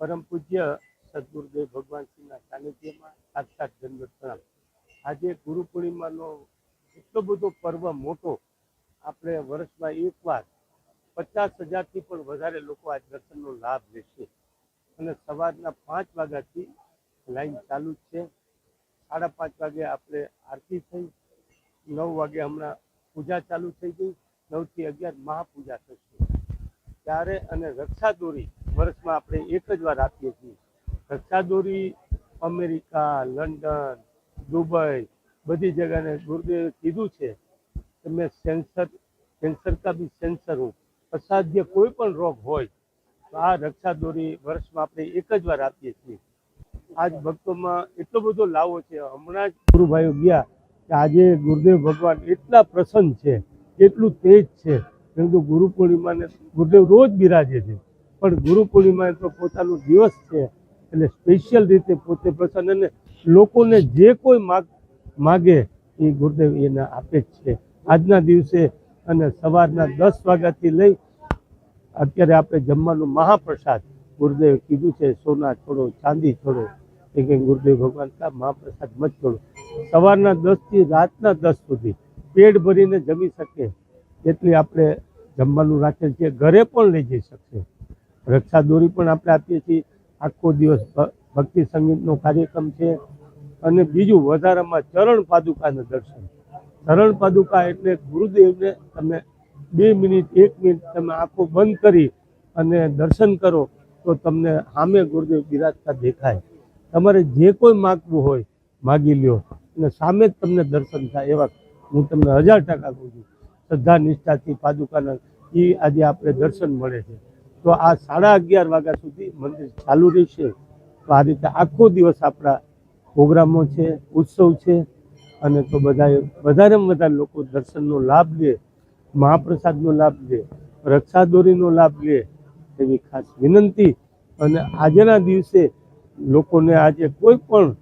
પરમ પૂજ્ય સદગુરુદેવ ભગવાનશ્રીના સાનિધ્યમાં સાક્ષાત જન્મ પ્રણામ આજે ગુરુ પૂર્ણિમાનો એટલો બધો પર્વ મોટો, આપણે વર્ષમાં એકવાર પચાસ હજારથી પણ વધારે લોકો આ દર્શનનો લાભ લેશે. અને સવારના પાંચ વાગ્યાથી લાઈન ચાલુ જ છે. સાડા પાંચ વાગે આપણે આરતી થઈ. નવ વાગે હમણાં પૂજા ચાલુ થઈ ગઈ. નવથી અગિયાર મહાપૂજા થશે. ત્યારે અને રક્ષા દોરી વર્ષમાં આપણે એક જ વાર આપીએ છીએ. રક્ષા દોરી અમેરિકા, લંડન, દુબઈ, બધી જગ્યાને ગુરુદેવે કીધું છે કે મેં સેન્સર સેન્સર કા બી સેન્સર હું. અસાધ્ય કોઈ પણ રોગ હોય, તો આ રક્ષા દોરી વર્ષમાં આપણે એક જ વાર આપીએ છીએ. આજ ભક્તોમાં એટલો બધો લાવો છે. હમણાં જ ગુરુભાઈઓ ગયા કે આજે ગુરુદેવ ભગવાન એટલા પ્રસન્ન છે, એટલું તેજ છે. કેમ કે ગુરુ પૂર્ણિમાને ગુરુદેવ રોજ બિરાજે છે. પણ ગુરુ પૂર્ણિમા તો પોતાનો દિવસ છે. એટલે સ્પેશિયલ રીતે પોતે પ્રસન્ન અને લોકોને જે કોઈ માગ, માગે એ ગુરુદેવ એને આપે જ છે. આજના દિવસે અને સવારના દસ વાગ્યાથી લઈ અત્યારે આપણે જમવાનું મહાપ્રસાદ ગુરુદેવે કીધું છે, સોના છોડો, ચાંદી છોડો, એ કે ગુરુદેવ ભગવાન કા મહાપ્રસાદ મત છોડો. સવારના દસથી રાતના દસ સુધી પેટ ભરીને જમી શકે. એટલી આપણે જમવાનું રાખેલ છે, ઘરે પણ લઈ જઈ શકશે. રક્ષા દોરી પણ આપણે આપીએ છીએ. આખો દિવસ ભક્તિ સંગીતનો કાર્યક્રમ છે. અને બીજું વધારામાં ચરણ પાદુકાના દર્શન. ચરણ પાદુકા એટલે ગુરુદેવને તમે બે મિનિટ, એક મિનિટ તમે આંખો બંધ કરી અને દર્શન કરો, તો તમને સામે ગુરુદેવ બિરાજતા દેખાય. તમારે જે કોઈ માગવું હોય, માગી લ્યો. અને સામે જ તમને દર્શન થાય એવા. હું તમને હજાર ટકા કહું છું. શ્રદ્ધા, નિષ્ઠાથી પાદુકાના એ આજે આપણે દર્શન મળે છે. તો આ સાડા અગિયાર વાગ્યા સુધી મંદિર ચાલુ રહેશે. તો આ રીતે આખો દિવસ આપણા પ્રોગ્રામો છે, ઉત્સવ છે, અને તો બધાએ વધારેમાં વધારે લોકો દર્શનનો લાભ લે, મહાપ્રસાદનો લાભ લે, રક્ષાદોરીનો લાભ લે એવી ખાસ વિનંતી. અને આજના દિવસે લોકોને આજે કોઈ પણ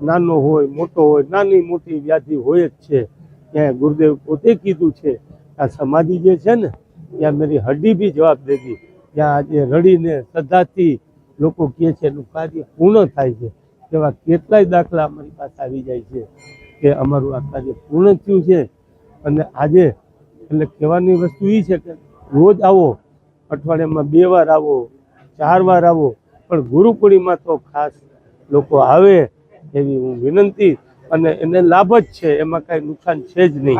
નાનો હોય, મોટો હોય, નાની મોટી વ્યાધિ હોય જ છે. ત્યાં ગુરુદેવ પોતે કીધું છે આ સમાધિ જે છે ને, ત્યાં મેરી હડ્ડી બી જવાબ દેગી ત્યાં આજે રડીને શ્રદ્ધાથી લોકો કહે છે એનું કાર્ય પૂર્ણ થાય છે. એવા કેટલાય દાખલા અમારી પાસે આવી જાય છે કે અમારું આ કાર્ય પૂર્ણ થયું છે. અને આજે એટલે કહેવાની વસ્તુ એ છે કે રોજ આવો, અઠવાડિયામાં બે વાર આવો, ચાર વાર આવો, પણ ગુરુકુળીમાં તો ખાસ લોકો આવે એવી હું વિનંતી અને એને લાભ જ છે, એમાં કાંઈ નુકસાન છે જ નહીં.